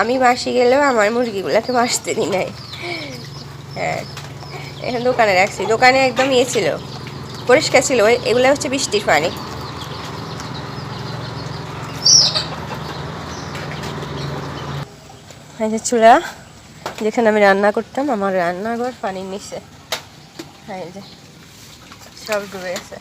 আমি বাসি গেলেও আমার মুরগিগুলোকে বাসতে দিই নাই। হ্যাঁ। এখানে দোকানে রাখছি। দোকানে একদম ইয়ে ছিল, পরিষ্কার ছিল। এগুলো হচ্ছে বৃষ্টির পানি। এই যে চূড়া যেখানে আমি রান্না করতাম, আমার রান্নাঘর পানির নিচে। এই যে, সব ডুবে গেছে।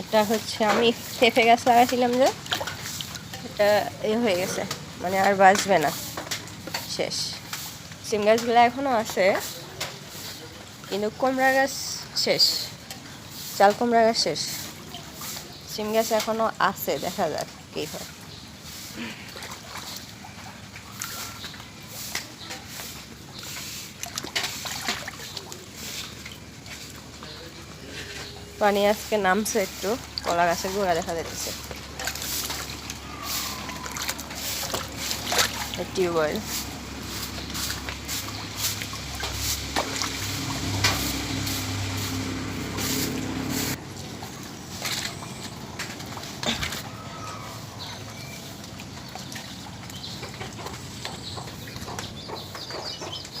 এটা হচ্ছে আমি পেঁপে গাছ লাগাইছিলাম যে, এটা এ হয়ে গেছে মানে আর বাঁচবে না, শেষ। সিম গাছগুলো এখনও আছে, কিন্তু কুমড়া গাছ শেষ, চাল কোমড়া গাছ শেষ। সিম গাছ এখনও আছে, দেখা যাক কী হয়। পানি আজকে নামছে একটু কলা গাছের গোড়া দেখা যাচ্ছে। টিউবওয়েল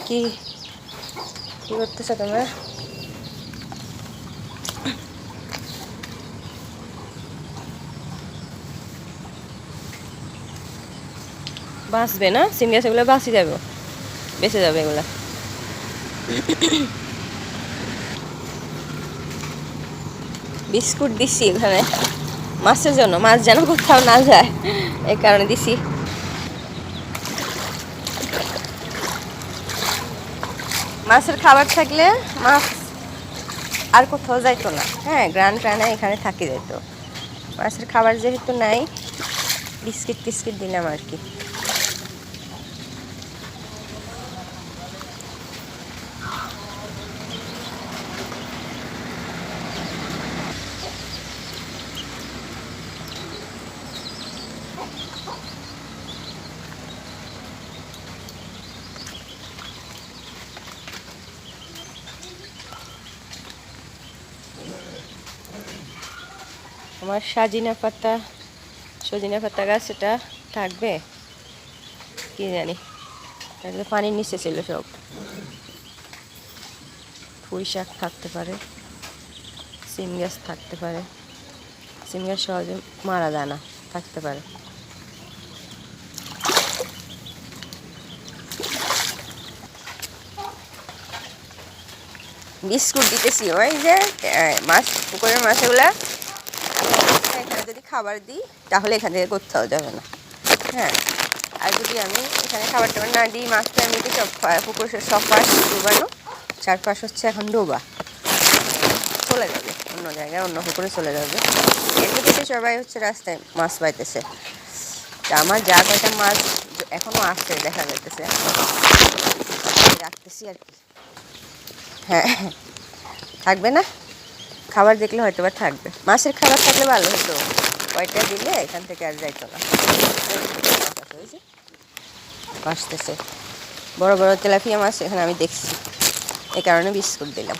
কি কি করতেছো তোমরা? বাঁচবে না, সিম গাছ এগুলো বাঁচি যাবে, বেঁচে যাবে এগুলা। বিস্কুট দিছি এখানে, মাছের জন্য, মাছ যেন কোথাও না যায় এই কারণে দিছি। মাছের খাবার থাকলে মাছ আর কোথাও যাইতো না হ্যাঁ গ্রান ট্রানে এখানে থাকি যেত মাছের খাবার যেহেতু নাই, বিস্কিট টিস্কিট দিলাম আর কি। আমার সাজিনা পাতা, সজিনা পাতা গাছ এটা থাকবে? কি জানি। এটা পানির নিচে ছিল সব। পুঁই শাক থাকতে পারে, সিম গাছ থাকতে পারে। সিম গাছ সহজে মারা যায় না, থাকতে পারে। বিস্কুট দিতেছি, ওই যে মাছ, পুকুরের মাছগুলা খাবার দিই, তাহলে এখান থেকে কোথাও যাবে না। হ্যাঁ আর যদি আমি এখানে খাবার টাবার না দিই মাছ তো এমনিতে সব পুকুর সব পাশ, ডুবানো, চারপাশ হচ্ছে এখন ডোবা। চলে যাবে, অন্য জায়গায়, অন্য পুকুরে চলে যাবে। এমনিতে সবাই হচ্ছে রাস্তায় মাছ পাইতেছে। তা আমার যা কয়টা মাছ এখনও আসছে, দেখা যাইতেছে। রাখতেছি আর কি। হ্যাঁ থাকবে না? খাবার দেখলে হয়তো বা থাকবে। মাছের খাবার থাকলে ভালো হতো। কয়টা দিলে এখান থেকে আর যাইতো না। আসতেছে বড় বড় তেলাপিয়া মাছ এখানে আমি দেখছি। এই কারণে বিস্কুট দিলাম।